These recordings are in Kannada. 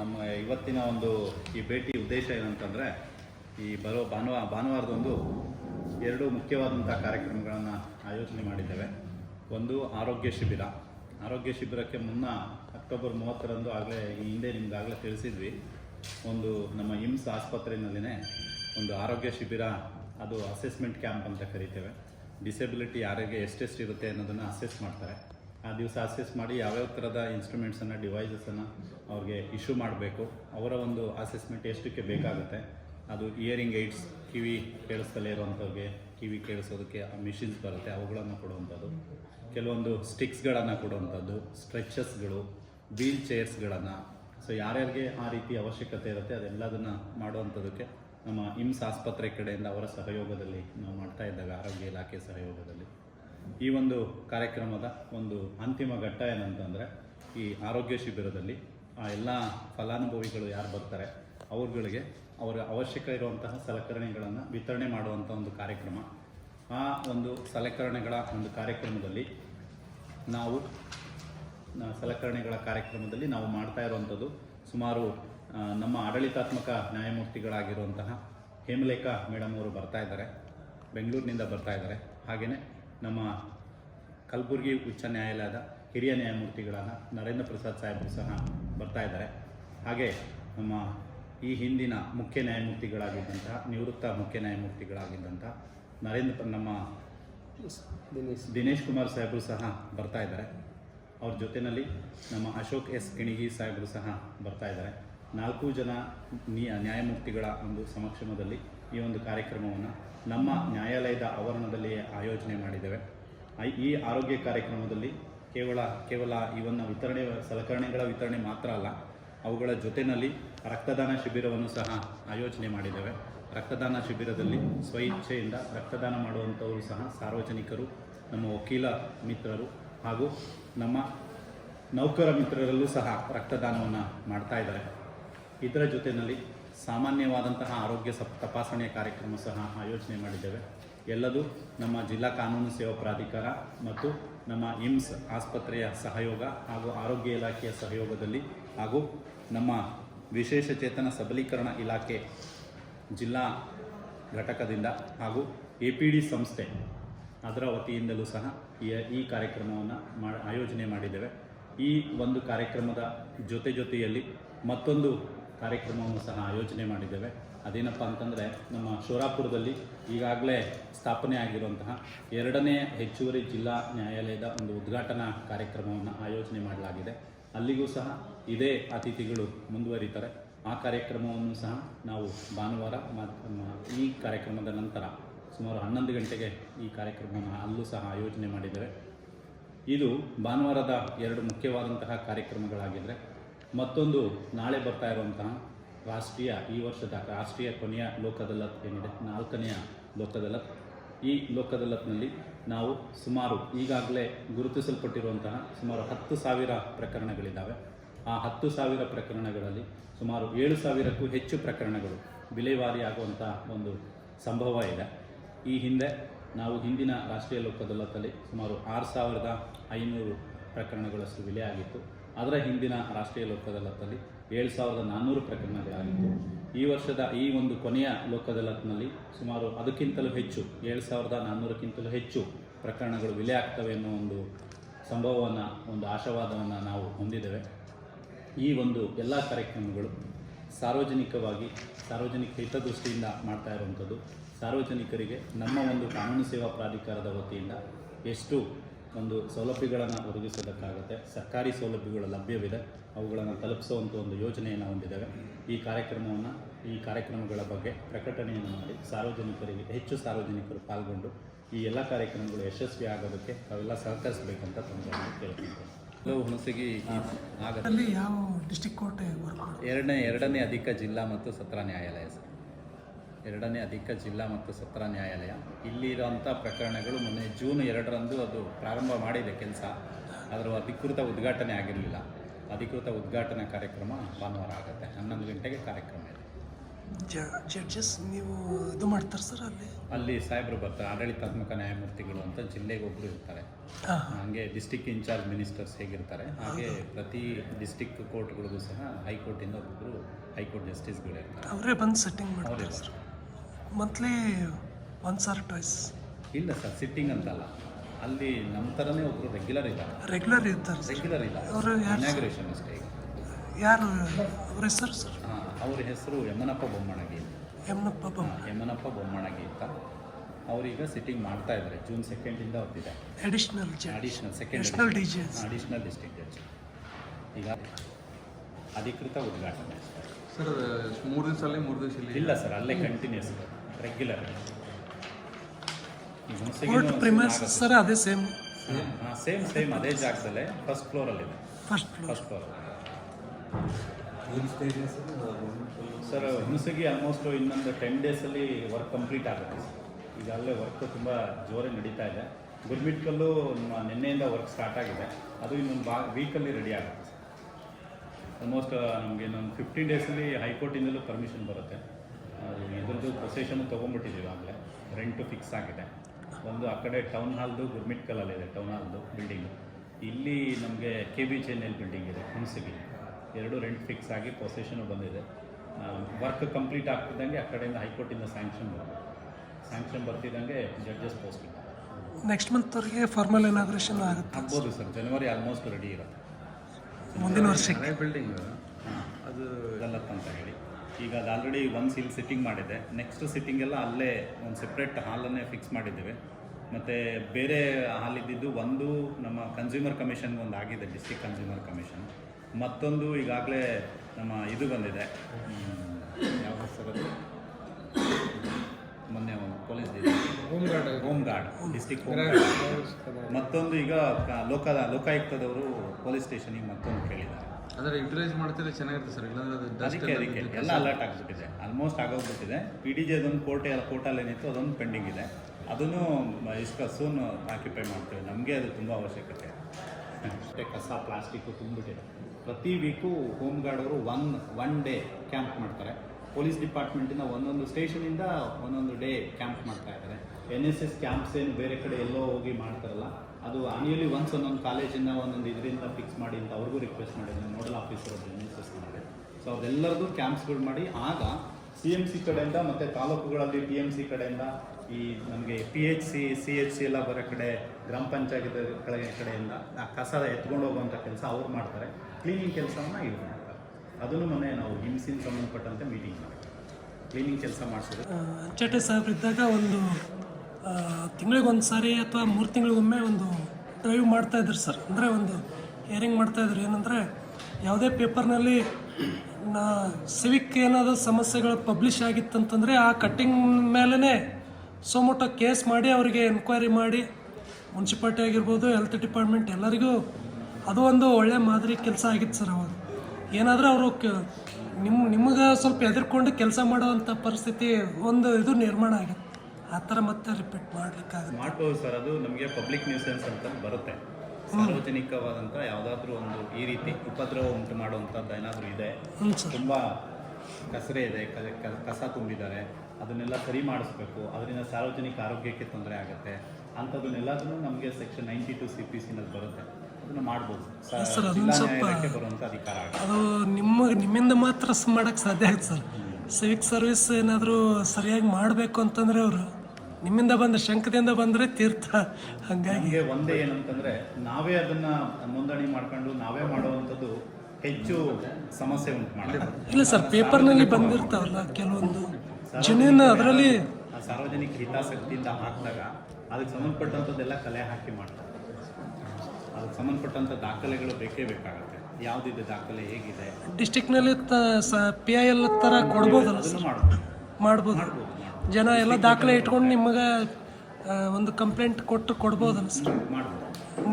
ನಮ್ಮ ಇವತ್ತಿನ ಒಂದು ಈ ಭೇಟಿ ಉದ್ದೇಶ ಏನಂತಂದರೆ, ಈ ಬರೋ ಭಾನುವಾರ ಭಾನುವಾರದೊಂದು ಎರಡು ಮುಖ್ಯವಾದಂಥ ಕಾರ್ಯಕ್ರಮಗಳನ್ನು ಆಯೋಜನೆ ಮಾಡಿದ್ದೇವೆ. ಒಂದು ಆರೋಗ್ಯ ಶಿಬಿರ. ಆರೋಗ್ಯ ಶಿಬಿರಕ್ಕೆ ಮುನ್ನ ಅಕ್ಟೋಬರ್ ಮೂವತ್ತರಂದು ಆಗಲೇ ಈ ಹಿಂದೆ ನಿಮ್ಗೆ ಆಗಲೇ ತಿಳಿಸಿದ್ವಿ. ಒಂದು ನಮ್ಮ ಇಮ್ಸ್ ಆಸ್ಪತ್ರೆಯಲ್ಲಿನೇ ಒಂದು ಆರೋಗ್ಯ ಶಿಬಿರ, ಅದು ಅಸೆಸ್ಮೆಂಟ್ ಕ್ಯಾಂಪ್ ಅಂತ ಕರಿತೇವೆ. ಡಿಸೆಬಿಲಿಟಿ ಯಾರಿಗೆ ಎಷ್ಟೆಷ್ಟು ಇರುತ್ತೆ ಅನ್ನೋದನ್ನು ಅಸೆಸ್ ಮಾಡ್ತಾರೆ. ಆ ದಿವಸ ಅಸೆಸ್ ಮಾಡಿ ಯಾವ್ಯಾವ ಥರದ ಇನ್ಸ್ಟ್ರೂಮೆಂಟ್ಸನ್ನು ಡಿವೈಸಸನ್ನು ಅವ್ರಿಗೆ ಇಶ್ಯೂ ಮಾಡಬೇಕು. ಅವರ ಒಂದು ಅಸೆಸ್ಮೆಂಟ್ ಎಷ್ಟಕ್ಕೆ ಬೇಕಾಗುತ್ತೆ. ಅದು ಇಯರಿಂಗ್ ಏಡ್ಸ್ ಕಿವಿ ಕೇಳಿಸ್ತಲೇ ಇರುವಂಥವ್ರಿಗೆ, ಕಿವಿ ಕೇಳಿಸೋದಕ್ಕೆ ಆ ಮಿಷಿನ್ಸ್ ಬರುತ್ತೆ, ಅವುಗಳನ್ನು ಕೊಡುವಂಥದ್ದು. ಕೆಲವೊಂದು ಸ್ಟಿಕ್ಸ್ಗಳನ್ನು ಕೊಡುವಂಥದ್ದು ಸ್ಟ್ರೆಚಸ್ಗಳು ವೀಲ್ ಚೇರ್ಸ್ಗಳನ್ನು ಸೊ ಯಾರ್ಯಾರಿಗೆ ಆ ರೀತಿ ಅವಶ್ಯಕತೆ ಇರುತ್ತೆ ಅದೆಲ್ಲದನ್ನು ಮಾಡುವಂಥದ್ದಕ್ಕೆ ನಮ್ಮ ಇಮ್ಸ್ ಆಸ್ಪತ್ರೆ ಕಡೆಯಿಂದ ಅವರ ಸಹಯೋಗದಲ್ಲಿ ನಾವು ಮಾಡ್ತಾ ಇದ್ದಾಗ, ಆರೋಗ್ಯ ಇಲಾಖೆ ಸಹಯೋಗದಲ್ಲಿ. ಈ ಒಂದು ಕಾರ್ಯಕ್ರಮದ ಒಂದು ಅಂತಿಮ ಘಟ್ಟ ಏನಂತಂದರೆ ಈ ಆರೋಗ್ಯ ಶಿಬಿರದಲ್ಲಿ ಆ ಎಲ್ಲ ಫಲಾನುಭವಿಗಳು ಯಾರು ಬರ್ತಾರೆ, ಅವ್ರಗಳಿಗೆ ಅವರ ಅವಶ್ಯಕ ಇರುವಂತಹ ಸಲಕರಣೆಗಳನ್ನು ವಿತರಣೆ ಮಾಡುವಂಥ ಒಂದು ಕಾರ್ಯಕ್ರಮ. ಆ ಒಂದು ಸಲಕರಣೆಗಳ ಒಂದು ಕಾರ್ಯಕ್ರಮದಲ್ಲಿ ನಾವು ಸಲಕರಣೆಗಳ ಕಾರ್ಯಕ್ರಮದಲ್ಲಿ ನಾವು ಮಾಡ್ತಾ ಇರುವಂಥದ್ದು ಸುಮಾರು ನಮ್ಮ ಆಡಳಿತಾತ್ಮಕ ನ್ಯಾಯಮೂರ್ತಿಗಳಾಗಿರುವಂತಹ ಹೇಮಲೇಖಾ ಮೇಡಮ್ ಅವರು ಬರ್ತಾ ಇದ್ದಾರೆ, ಬೆಂಗಳೂರಿನಿಂದ ಬರ್ತಾ ಇದ್ದಾರೆ. ಹಾಗೆಯೇ ನಮ್ಮ ಕಲಬುರಗಿ ಉಚ್ಚ ನ್ಯಾಯಾಲಯದ ಹಿರಿಯ ನ್ಯಾಯಮೂರ್ತಿಗಳಾದ ನರೇಂದ್ರ ಪ್ರಸಾದ್ ಸಾಹೇಬರು ಸಹ ಬರ್ತಾ ಇದ್ದಾರೆ. ಹಾಗೆ ನಮ್ಮ ಈ ಹಿಂದಿನ ಮುಖ್ಯ ನ್ಯಾಯಮೂರ್ತಿಗಳಾಗಿದ್ದಂತಹ ನಿವೃತ್ತ ಮುಖ್ಯ ನ್ಯಾಯಮೂರ್ತಿಗಳಾಗಿದ್ದಂಥ ನರೇಂದ್ರ ನಮ್ಮ ದಿನೇಶ್. ದಿನೇಶ್ ಕುಮಾರ್ ಸಾಹೇಬರು ಸಹ ಬರ್ತಾ ಇದ್ದಾರೆ. ಅವ್ರ ಜೊತೆಯಲ್ಲಿ ನಮ್ಮ ಅಶೋಕ್ ಎಸ್ ಕಿಣಿಗಿ ಸಾಹೇಬರು ಸಹ ಬರ್ತಾ ಇದ್ದಾರೆ. ನಾಲ್ಕು ಜನ ನ್ಯಾಯಮೂರ್ತಿಗಳ ಒಂದು ಸಮಕ್ಷಮದಲ್ಲಿ ಈ ಒಂದು ಕಾರ್ಯಕ್ರಮವನ್ನು ನಮ್ಮ ನ್ಯಾಯಾಲಯದ ಆವರಣದಲ್ಲಿ ಆಯೋಜನೆ ಮಾಡಿದ್ದೇವೆ. ಈ ಆರೋಗ್ಯ ಕಾರ್ಯಕ್ರಮದಲ್ಲಿ ಕೇವಲ ಕೇವಲ ಇವನ್ನು ವಿತರಣೆ, ಸಲಕರಣೆಗಳ ವಿತರಣೆ ಮಾತ್ರ ಅಲ್ಲ, ಅವುಗಳ ಜೊತೆಯಲ್ಲಿ ರಕ್ತದಾನ ಶಿಬಿರವನ್ನು ಸಹ ಆಯೋಜನೆ ಮಾಡಿದ್ದೇವೆ. ರಕ್ತದಾನ ಶಿಬಿರದಲ್ಲಿ ಸ್ವಇಚ್ಛೆಯಿಂದ ರಕ್ತದಾನ ಮಾಡುವಂಥವರು ಸಹ ಸಾರ್ವಜನಿಕರು, ನಮ್ಮ ವಕೀಲ ಮಿತ್ರರು ಹಾಗೂ ನಮ್ಮ ನೌಕರ ಮಿತ್ರರಲ್ಲೂ ಸಹ ರಕ್ತದಾನವನ್ನು ಮಾಡ್ತಾ ಇದ್ದಾರೆ. ಇದರ ಜೊತೆಯಲ್ಲಿ ಸಾಮಾನ್ಯವಾದಂತಹ ಆರೋಗ್ಯ ಸಪ್ ತಪಾಸಣೆಯ ಕಾರ್ಯಕ್ರಮ ಸಹ ಆಯೋಜನೆ ಮಾಡಿದ್ದೇವೆ. ಎಲ್ಲದೂ ನಮ್ಮ ಜಿಲ್ಲಾ ಕಾನೂನು ಸೇವಾ ಪ್ರಾಧಿಕಾರ ಮತ್ತು ನಮ್ಮ ಇಮ್ಸ್ ಆಸ್ಪತ್ರೆಯ ಸಹಯೋಗ ಹಾಗೂ ಆರೋಗ್ಯ ಇಲಾಖೆಯ ಸಹಯೋಗದಲ್ಲಿ ಹಾಗೂ ನಮ್ಮ ವಿಶೇಷ ಚೇತನ ಸಬಲೀಕರಣ ಇಲಾಖೆ ಜಿಲ್ಲಾ ಘಟಕದಿಂದ ಹಾಗೂ ಎ ಪಿ ಡಿ ಸಂಸ್ಥೆ ಅದರ ವತಿಯಿಂದಲೂ ಸಹ ಈ ಕಾರ್ಯಕ್ರಮವನ್ನು ಮಾ ಆಯೋಜನೆ ಮಾಡಿದ್ದೇವೆ. ಈ ಒಂದು ಕಾರ್ಯಕ್ರಮದ ಜೊತೆ ಜೊತೆಯಲ್ಲಿ ಮತ್ತೊಂದು ಕಾರ್ಯಕ್ರಮವನ್ನು ಸಹ ಆಯೋಜನೆ ಮಾಡಿದ್ದೇವೆ. ಅದೇನಪ್ಪ ಅಂತಂದರೆ, ನಮ್ಮ ಶೋರಾಪುರದಲ್ಲಿ ಈಗಾಗಲೇ ಸ್ಥಾಪನೆ ಆಗಿರುವಂತಹ ಎರಡನೇ ಹೆಚ್ಚುವರಿ ಜಿಲ್ಲಾ ನ್ಯಾಯಾಲಯದ ಒಂದು ಉದ್ಘಾಟನಾ ಕಾರ್ಯಕ್ರಮವನ್ನು ಆಯೋಜನೆ ಮಾಡಲಾಗಿದೆ. ಅಲ್ಲಿಗೂ ಸಹ ಇದೇ ಅತಿಥಿಗಳು ಮುಂದುವರಿತಾರೆ. ಆ ಕಾರ್ಯಕ್ರಮವನ್ನು ಸಹ ನಾವು ಭಾನುವಾರ ಈ ಕಾರ್ಯಕ್ರಮದ ನಂತರ ಸುಮಾರು ಹನ್ನೊಂದು ಗಂಟೆಗೆ ಈ ಕಾರ್ಯಕ್ರಮವನ್ನು ಅಲ್ಲೂ ಸಹ ಆಯೋಜನೆ ಮಾಡಿದ್ದೇವೆ. ಇದು ಭಾನುವಾರದ ಎರಡು ಮುಖ್ಯವಾದಂತಹ ಕಾರ್ಯಕ್ರಮಗಳಾಗಿದ್ದರೆ ಮತ್ತೊಂದು ನಾಳೆ ಬರ್ತಾ ಇರುವಂತಹ ರಾಷ್ಟ್ರೀಯ, ಈ ವರ್ಷದ ರಾಷ್ಟ್ರೀಯ ಕೊನೆಯ ಲೋಕದಲ್ಲತ್ ಏನಿದೆ? ನಾಲ್ಕನೆಯ ಲೋಕದಲ್ಲತ್. ಈ ಲೋಕದಲ್ಲತ್ನಲ್ಲಿ ನಾವು ಸುಮಾರು ಈಗಾಗಲೇ ಗುರುತಿಸಲ್ಪಟ್ಟಿರುವಂತಹ ಸುಮಾರು ಹತ್ತು ಸಾವಿರ ಪ್ರಕರಣಗಳಿದ್ದಾವೆ ಆ ಹತ್ತು ಸಾವಿರ ಪ್ರಕರಣಗಳಲ್ಲಿ ಸುಮಾರು ಏಳು ಸಾವಿರಕ್ಕೂ ಹೆಚ್ಚು ಪ್ರಕರಣಗಳು ವಿಲೇವಾರಿಯಾಗುವಂಥ ಒಂದು ಸಂಭವ ಇದೆ. ಈ ಹಿಂದೆ ನಾವು ಹಿಂದಿನ ರಾಷ್ಟ್ರೀಯ ಲೋಕದಲ್ಲತ್ತಲ್ಲಿ ಸುಮಾರು ಆರು ಸಾವಿರದ ಐನೂರು ಪ್ರಕರಣಗಳಷ್ಟು ವಿಲೆ ಆಗಿತ್ತು. ಅದರ ಹಿಂದಿನ ರಾಷ್ಟ್ರೀಯ ಲೋಕ್ ಅದಾಲತಲ್ಲಿ ಏಳು ಸಾವಿರದ ನಾನ್ನೂರು ಪ್ರಕರಣಗಳಾಗಿತ್ತು ಈ ವರ್ಷದ ಈ ಒಂದು ಕೊನೆಯ ಲೋಕ್ ಅದಾಲತ್ನಲ್ಲಿ ಸುಮಾರು ಅದಕ್ಕಿಂತಲೂ ಹೆಚ್ಚು, ಏಳು ಸಾವಿರದ ನಾನ್ನೂರಕ್ಕಿಂತಲೂ ಹೆಚ್ಚು ಪ್ರಕರಣಗಳು ವಿಲೆ ಆಗ್ತವೆ ಅನ್ನೋ ಒಂದು ಸಂಭವವನ್ನು, ಒಂದು ಆಶಾವಾದವನ್ನು ನಾವು ಹೊಂದಿದ್ದೇವೆ. ಈ ಒಂದು ಎಲ್ಲ ಕಾರ್ಯಕ್ರಮಗಳು ಸಾರ್ವಜನಿಕವಾಗಿ, ಸಾರ್ವಜನಿಕ ಹಿತದೃಷ್ಟಿಯಿಂದ ಮಾಡ್ತಾ ಇರುವಂಥದ್ದು, ಸಾರ್ವಜನಿಕರಿಗೆ ನಮ್ಮ ಒಂದು ಕಾನೂನು ಸೇವಾ ಪ್ರಾಧಿಕಾರದ ವತಿಯಿಂದ ಎಷ್ಟು ಒಂದು ಸೌಲಭ್ಯಗಳನ್ನು ಒದಗಿಸೋದಕ್ಕಾಗುತ್ತೆ. ಸರ್ಕಾರಿ ಸೌಲಭ್ಯಗಳು ಲಭ್ಯವಿದೆ. ಅವುಗಳನ್ನು ತಲುಪಿಸುವಂಥ ಒಂದು ಯೋಜನೆಯನ್ನು ಹೊಂದಿದ್ದೇವೆ. ಈ ಕಾರ್ಯಕ್ರಮವನ್ನು ಈ ಕಾರ್ಯಕ್ರಮಗಳ ಬಗ್ಗೆ ಪ್ರಕಟಣೆಯನ್ನು ಮಾಡಿ ಸಾರ್ವಜನಿಕರಿಗೆ ಹೆಚ್ಚು ಸಾರ್ವಜನಿಕರು ಪಾಲ್ಗೊಂಡು ಈ ಎಲ್ಲ ಕಾರ್ಯಕ್ರಮಗಳು ಯಶಸ್ವಿ ಆಗೋದಕ್ಕೆ ಅವೆಲ್ಲ ಸಹಕರಿಸಬೇಕಂತ ತಮ್ಮಲ್ಲಿ ಕೇಳ್ತೀವಿ ಹಲೋ ಹುಣಸಗಿ. ಆಗದಲ್ಲಿ ಯಾವ ಡಿಸ್ಟಿಕ್ ಕೋರ್ಟ್ ವರ್ಕ್ ಎರಡನೇ ಎರಡನೇ ಅಧಿಕ ಜಿಲ್ಲಾ ಮತ್ತು ಸತ್ರ ನ್ಯಾಯಾಲಯ ಸರ್. ಎರಡನೇ ಅಧಿಕ ಜಿಲ್ಲಾ ಮತ್ತು ಸತ್ರ ನ್ಯಾಯಾಲಯ. ಇಲ್ಲಿರುವಂಥ ಪ್ರಕರಣಗಳು ಮೊನ್ನೆ ಜೂನ್ ಎರಡರಂದು ಅದು ಪ್ರಾರಂಭ ಮಾಡಿದೆ ಕೆಲಸ. ಅದರ ಅಧಿಕೃತ ಉದ್ಘಾಟನೆ ಆಗಿರಲಿಲ್ಲ. ಅಧಿಕೃತ ಉದ್ಘಾಟನಾ ಕಾರ್ಯಕ್ರಮ ಭಾನುವಾರ ಆಗುತ್ತೆ. ಹನ್ನೊಂದು ಗಂಟೆಗೆ ಕಾರ್ಯಕ್ರಮ ಇದೆ. ಜಡ್ಜಸ್ ನೀವು ಇದು ಮಾಡ್ತಾರೆ ಸರ್ ಅಲ್ಲಿ? ಅಲ್ಲಿ ಸಾಹೇಬರು ಬರ್ತಾರೆ. ಆಡಳಿತಾತ್ಮಕ ನ್ಯಾಯಮೂರ್ತಿಗಳು ಅಂತ ಜಿಲ್ಲೆಗೆ ಒಬ್ಬರು ಇರ್ತಾರೆ. ಹಾಗೆ ಡಿಸ್ಟಿಕ್ ಇನ್ಚಾರ್ಜ್ ಮಿನಿಸ್ಟರ್ಸ್ ಹೇಗಿರ್ತಾರೆ ಹಾಗೆ ಪ್ರತಿ ಡಿಸ್ಟಿಕ್ ಕೋರ್ಟ್ಗಳಿಗೂ ಸಹ ಹೈಕೋರ್ಟಿಂದ ಒಬ್ಬರು ಹೈಕೋರ್ಟ್ ಜಸ್ಟಿಸ್ಗಳು ಇರ್ತಾರೆ. ಅವರೇ ಬಂದು ಸೆಟ್ಟಿಂಗ್ ಮಾಡ್ತಾರೆ sir. Monthly once or twice ಇಲ್ಲ ಸರ್ ಸಿಟ್ಟಿಂಗ್ ಅಂತಲ್ಲ. ಅಲ್ಲಿ ನಮ್ಮ ಥರನೇ ಒಬ್ಬರು ರೆಗ್ಯುಲರ್ ಇದ್ದಾರೆ. ರೆಗ್ಯುಲರ್ ಇರ್ತಾರೆ ಸರ್. ರೆಗ್ಯುಲರ್ ಇಲ್ಲ. ಅವರು ಯಾರು ಇನಾಗ್ರೇಷನ್ ಅಷ್ಟೇ ಯಾರು ಅವ್ರ ಹೆಸರು ಸರ್? ಹಾಂ ಅವ್ರ ಹೆಸರು ಯಮನಪ್ಪ ಬೊಮ್ಮಣಗಿ ಅಂತ. ಯಮನಪ್ಪ ಹಾ, ಯಮನಪ್ಪ ಬೊಮ್ಮಣಗಿ ಅಂತ. ಅವರೀಗ ಸಿಟ್ಟಿಂಗ್ ಮಾಡ್ತಾ ಇದ್ದಾರೆ. ಜೂನ್ ಸೆಕೆಂಡಿಂದ ಅವ್ರದ್ದಿದೆ additional additional second additional D G additional district judge ಈಗ ಅಧಿಕೃತ ಉದ್ಘಾಟನೆ. ಸರ್ ಮೂರು ದಿವಸ ಅಲ್ಲೇ ಮೂರು ದಿವಸ ಇಲ್ಲ ಸರ್ ಅಲ್ಲೇ continues regular court premise sir ಅದೇ ಸೇಮ್ ಸೇಮ್ ಸೇಮ್ ಅದೇ ಜಾಗದಲ್ಲೇ first ಫ್ಲೋರಲ್ಲಿದೆ first floor first floor sir? Hunasagi almost ಇನ್ನೊಂದು ಟೆನ್ ಡೇಸಲ್ಲಿ ವರ್ಕ್ ಕಂಪ್ಲೀಟ್ ಆಗುತ್ತೆ ಈಗ ಅಲ್ಲೇ ವರ್ಕ್ ತುಂಬ ಜೋರಾಗಿ ನಡೀತಾ ಇದೆ. ಗುರ್ಮಿಟ್ಕಲ್ಲು ನಮ್ಮ ನಿನ್ನೆಯಿಂದ ವರ್ಕ್ ಸ್ಟಾರ್ಟ್ ಆಗಿದೆ. ಅದು ಇನ್ನೊಂದು ಬಾ ವೀಕಲ್ಲಿ ರೆಡಿ ಆಗುತ್ತೆ ಆಲ್ಮೋಸ್ಟ್ ನಮಗೆ ಇನ್ನೊಂದು ಫಿಫ್ಟೀನ್ ಡೇಸಲ್ಲಿ ಹೈಕೋರ್ಟಿಂದಲೂ ಪರ್ಮಿಷನ್ ಬರುತ್ತೆ. ಇದ್ರದ್ದು ಪ್ರೊಸೆಷನ್ ತೊಗೊಂಡ್ಬಿಟ್ಟಿದ್ದೀವಿ ಆಗಲೇ ರೆಂಟು ಫಿಕ್ಸ್ ಆಗಿದೆ. ಒಂದು ಆ ಕಡೆ ಟೌನ್ ಹಾಲ್ದು ಗುರ್ಮಿಟ್ಕಲಲ್ಲಿದೆ ಟೌನ್ ಹಾಲ್ದು ಬಿಲ್ಡಿಂಗು ಇಲ್ಲಿ ನಮಗೆ K B N L building ಇದೆ ಹುಣಸಗಿ. ಎರಡು ರೆಂಟ್ ಫಿಕ್ಸ್ ಆಗಿ ಪೊಸೆಷನು ಬಂದಿದೆ. ವರ್ಕ್ ಕಂಪ್ಲೀಟ್ ಆಗ್ತಿದ್ದಂಗೆ ಆ ಕಡೆಯಿಂದ ಹೈಕೋರ್ಟಿಂದ ಸ್ಯಾಂಕ್ಷನ್ ಬರುತ್ತೆ ಸ್ಯಾಂಕ್ಷನ್ ಬರ್ತಿದ್ದಂಗೆ ಜಡ್ಜಸ್ ಪೋಸ್ಟ್ ನೆಕ್ಸ್ಟ್ ಮಂತ್ವರೆಗೆ ಫಾರ್ಮಲ್ ಇನಾಗ್ರೇಷನ್ ಆಗುತ್ತೆ. ಆಗ್ಬೋದು ಸರ್ ಜನವರಿ ಆಲ್ಮೋಸ್ಟ್ ರೆಡಿ ಇರುತ್ತೆ. ಮುಂದಿನ ವರ್ಷ ಬಿಲ್ಡಿಂಗ್ ಅದು ಗಲ್ಲತ್ ಅಂತ ಹೇಳಿ. ಈಗ ಅದು ಆಲ್ರೆಡಿ ಒಂದು ಸೀಲ್ ಸಿಟ್ಟಿಂಗ್ ಮಾಡಿದೆ. ನೆಕ್ಸ್ಟ್ ಸಿಟ್ಟಿಂಗ್ ಎಲ್ಲ ಅಲ್ಲೇ ಒಂದು ಸೆಪ್ರೇಟ್ ಹಾಲನ್ನೇ ಫಿಕ್ಸ್ ಮಾಡಿದ್ದೇವೆ. ಮತ್ತು ಬೇರೆ ಹಾಲ್ ಇದ್ದಿದ್ದು ಒಂದು ನಮ್ಮ ಕನ್ಸ್ಯೂಮರ್ ಕಮಿಷನ್ ಒಂದು ಆಗಿದೆ ಡಿಸ್ಟಿಕ್ ಕನ್ಸ್ಯೂಮರ್ ಕಮಿಷನ್ ಮತ್ತೊಂದು ಈಗಾಗಲೇ ನಮ್ಮ ಇದು ಬಂದಿದೆ. ಯಾವ ಹೆಸರದು ಮೊನ್ನೆ police home guard home guard district home guard ಮತ್ತೊಂದು ಈಗ ಲೋಕ ಲೋಕಾಯುಕ್ತದವರು ಪೊಲೀಸ್ ಸ್ಟೇಷನಿಗೆ ಮತ್ತೊಂದು ಕೇಳಿದ್ದಾರೆ. ಅಂದರೆ ಯುಟಿಲೈಸ್ ಮಾಡ್ತಿದ್ರೆ ಚೆನ್ನಾಗಿರುತ್ತೆ ಸರ್ ಇಲ್ಲಾಂದ್ರೆ ಅದು ಡಸ್ಟ್ ಅದಕ್ಕೆ ಅದಕ್ಕೆ. ಎಲ್ಲ ಅಲರ್ಟ್ ಆಗಿಬಿಟ್ಟಿದೆ. ಆಲ್ಮೋಸ್ಟ್ ಆಗೋಗ್ಬಿಟ್ಟಿದೆ. ಪಿ ಡಿ ಜೆ ಅದೊಂದು ಕೋರ್ಟೆ ಕೋರ್ಟಲ್ಲಿ ಏನಿತ್ತು ಅದೊಂದು ಪೆಂಡಿಂಗ್ ಇದೆ. ಅದನ್ನು ಇಷ್ಟ ಸೂನ್ ಆಕ್ಯುಪೈ ಮಾಡ್ತೇವೆ. ನಮಗೆ ಅದು ತುಂಬ ಅವಶ್ಯಕತೆ. ಅಷ್ಟೇ ಕಸ ಪ್ಲಾಸ್ಟಿಕ್ಕು ತುಂಬಿಟ್ಟಿದೆ ಪ್ರತಿ ವೀಕು ಹೋಮ್ ಗಾರ್ಡ್ ಅವರು ಒನ್ ಒನ್ ಡೇ ಕ್ಯಾಂಪ್ ಮಾಡ್ತಾರೆ. ಪೊಲೀಸ್ ಡಿಪಾರ್ಟ್ಮೆಂಟಿಂದ ಒಂದೊಂದು ಸ್ಟೇಷನಿಂದ ಒಂದೊಂದು ಡೇ ಕ್ಯಾಂಪ್ ಮಾಡ್ತಾ ಇದ್ದಾರೆ. ಎನ್ ಎಸ್ ಎಸ್ ಕ್ಯಾಂಪ್ಸ್ ಏನು ಬೇರೆ ಕಡೆ ಎಲ್ಲೋ ಹೋಗಿ ಮಾಡ್ತಾರಲ್ಲ, ಅದು ಆನ್ಯಲಿ ಒನ್ಸ್ ಒಂದೊಂದು ಕಾಲೇಜಿಂದ ಒಂದೊಂದು ಇದರಿಂದ ಫಿಕ್ಸ್ ಮಾಡಿ ಅಂತ ಅವ್ರಿಗೂ ರಿಕ್ವೆಸ್ಟ್ ಮಾಡಿದ್ದೀನಿ nodal officer N S S ಮಾಡಿ ಸೊ ಅವ್ರೆಲ್ಲರದು ಕ್ಯಾಂಪ್ಸ್ಗಳು ಮಾಡಿ, ಆಗ ಸಿ ಎಂ ಸಿ ಕಡೆಯಿಂದ ಮತ್ತು ತಾಲೂಕುಗಳಲ್ಲಿ ಟಿ ಎಂ ಸಿ ಕಡೆಯಿಂದ ಈ ನಮಗೆ P H C C H C ಎಲ್ಲ ಬರೋ ಕಡೆ, ಗ್ರಾಮ ಪಂಚಾಯತ್ ಕಡೆ ಕಡೆಯಿಂದ ಆ ಕಸ ಎತ್ಕೊಂಡು ಹೋಗುವಂಥ ಕೆಲಸ ಅವ್ರು ಮಾಡ್ತಾರೆ. ಕ್ಲೀನಿಂಗ್ ಕೆಲಸವನ್ನು ಇವ್ರು ಮಾಡ್ತಾರೆ. ಅದನ್ನು ಮೊನ್ನೆ ನಾವು ಹಿಂಸಿನ ಸಂಬಂಧಪಟ್ಟಂತೆ ಮೀಟಿಂಗ್ ಮಾಡ್ತೀವಿ ಕ್ಲೀನಿಂಗ್ ಕೆಲಸ ಮಾಡಿಸಿದ್ರೆ. ಚಟ್ಟ ಸಾಹೇಬ್ರು, ಇದ್ದಾಗ ಒಂದು ತಿಂಗಳಿಗೆ ಒಂದು ಸಾರಿ ಅಥವಾ ಮೂರು ತಿಂಗಳಿಗೊಮ್ಮೆ ಒಂದು ಡ್ರೈವ್ ಮಾಡ್ತಾ ಇದ್ರು ಸರ್. ಅಂದರೆ ಒಂದು ಹಿಯರಿಂಗ್ ಮಾಡ್ತಾಯಿದ್ರು ಏನಂದರೆ ಯಾವುದೇ ಪೇಪರ್ನಲ್ಲಿ ನಾ ಸಿವಿಕ್ ಏನಾದರೂ ಸಮಸ್ಯೆಗಳು ಪಬ್ಲಿಷ್ ಆಗಿತ್ತಂತಂದರೆ ಆ ಕಟ್ಟಿಂಗ್ ಮೇಲೇ ಸೋಮೋಟ ಕೇಸ್ ಮಾಡಿ ಅವರಿಗೆ ಎನ್ಕ್ವೈರಿ ಮಾಡಿ ಮುನ್ಸಿಪಾಲ್ಟಿ ಆಗಿರ್ಬೋದು ಹೆಲ್ತ್ ಡಿಪಾರ್ಟ್ಮೆಂಟ್ ಎಲ್ಲರಿಗೂ ಅದು ಒಂದು ಒಳ್ಳೆ ಮಾದರಿ ಕೆಲಸ ಆಗಿತ್ತು ಸರ್ ಅವಾಗ. ಏನಾದರೂ ಅವರು ನಿಮ್ಮ ನಿಮಗೆ ಸ್ವಲ್ಪ ಎದುರ್ಕೊಂಡು ಕೆಲಸ ಮಾಡೋವಂಥ ಪರಿಸ್ಥಿತಿ ಒಂದು ಇದು ನಿರ್ಮಾಣ ಆಗಿದೆ ಆ ಥರ ಮತ್ತೆ ರಿಪೀಟ್ ಮಾಡಲಿಕ್ಕಾಗುತ್ತೆ. ಮಾಡ್ಬೋದು ಸರ್ ಅದು ನಮಗೆ ಪಬ್ಲಿಕ್ ನ್ಯೂಸೆನ್ಸ್ ಅಂತ ಬರುತ್ತೆ. ಸಾರ್ವಜನಿಕವಾದಂಥ ಯಾವುದಾದ್ರೂ ಒಂದು ಈ ರೀತಿ ಉಪದ್ರವ ಉಂಟು ಮಾಡುವಂಥದ್ದು ಏನಾದರೂ ಇದೆ? ತುಂಬ ಕಸರೆ ಇದೆ ಕಸ ತುಂಬಿದ್ದಾರೆ. ಅದನ್ನೆಲ್ಲ ಸರಿ ಮಾಡಿಸ್ಬೇಕು. ಅದರಿಂದ ಸಾರ್ವಜನಿಕ ಆರೋಗ್ಯಕ್ಕೆ ತೊಂದರೆ ಆಗುತ್ತೆ. ಅಂಥದ್ದನ್ನೆಲ್ಲದನ್ನು ನಮಗೆ section ninety two C P ಸಿನಲ್ಲಿ ಬರುತ್ತೆ. ಅದನ್ನು ಮಾಡ್ಬೋದು. ಸರ್, ಸ್ವಲ್ಪ- ಬರುವಂಥ ಅಧಿಕಾರ ಅದು ನಿಮ್ಮ ನಿಮ್ಮಿಂದ ಮಾತ್ರ ಮಾಡೋಕ್ಕೆ ಸಾಧ್ಯ ಆಗುತ್ತೆ ಸರ್. ಸಿವಿಕ್ ಸರ್ವಿಸ್ ಏನಾದರೂ ಸರಿಯಾಗಿ ಮಾಡಬೇಕು ಅಂತಂದರೆ ಅವರು ನಿಮ್ಮಿಂದ ಬಂದ ಶಂಕದಿಂದ ಬಂದರೆ ತೀರ್ಥ. ಹಾಗಾಗಿ ಒಂದೇ ಏನಂತಂದ್ರೆ ನಾವೇ ಅದನ್ನ ನೋಂದಣಿ ಮಾಡ್ಕೊಂಡು ನಾವೇ ಮಾಡುವಂಥದ್ದು ಹೆಚ್ಚು ಸಮಸ್ಯೆ ಉಂಟು ಮಾಡಲ್ಲ ಇಲ್ಲ ಸರ್ ಪೇಪರ್ನಲ್ಲಿ ಬಂದಿರ್ತಾವಲ್ಲ ಕೆಲವೊಂದು. ಜನ ಅದರಲ್ಲಿ ಸಾರ್ವಜನಿಕ ಹಿತಾಸಕ್ತಿಯಿಂದ ಹಾಕಿದಾಗ ಅದಕ್ಕೆ ಸಂಬಂಧಪಟ್ಟಂಥದ್ದೆಲ್ಲ ಕಲೆ ಹಾಕಿ ಮಾಡ್ತಾರೆ. ಅದಕ್ಕೆ ಸಂಬಂಧಪಟ್ಟಂಥ ದಾಖಲೆಗಳು ಬೇಕೇ ಬೇಕಾಗುತ್ತೆ. ಯಾವುದಿದೆ ದಾಖಲೆ ಹೇಗಿದೆ? ಡಿಸ್ಟಿಕ್ನಲ್ಲಿ ಪಿ ಐ ಎಲ್ ಥರ ಕೊಡ್ಬೋದಲ್ಲ ಮಾಡ್ಬೋದು. ಮಾಡ್ಬೋದು. ಜನ ಎಲ್ಲ ದಾಖಲೆ ಇಟ್ಕೊಂಡು ನಿಮಗೆ ಒಂದು ಕಂಪ್ಲೇಂಟ್ ಕೊಟ್ಟು ಕೊಡ್ಬೋದಲ್ಲ ಸರ್?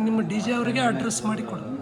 ನಿಮ್ಮ ಡಿ ಜೆ ಅವರಿಗೆ ಅಡ್ರೆಸ್ ಮಾಡಿ ಕೊಡ್ಬೋದು.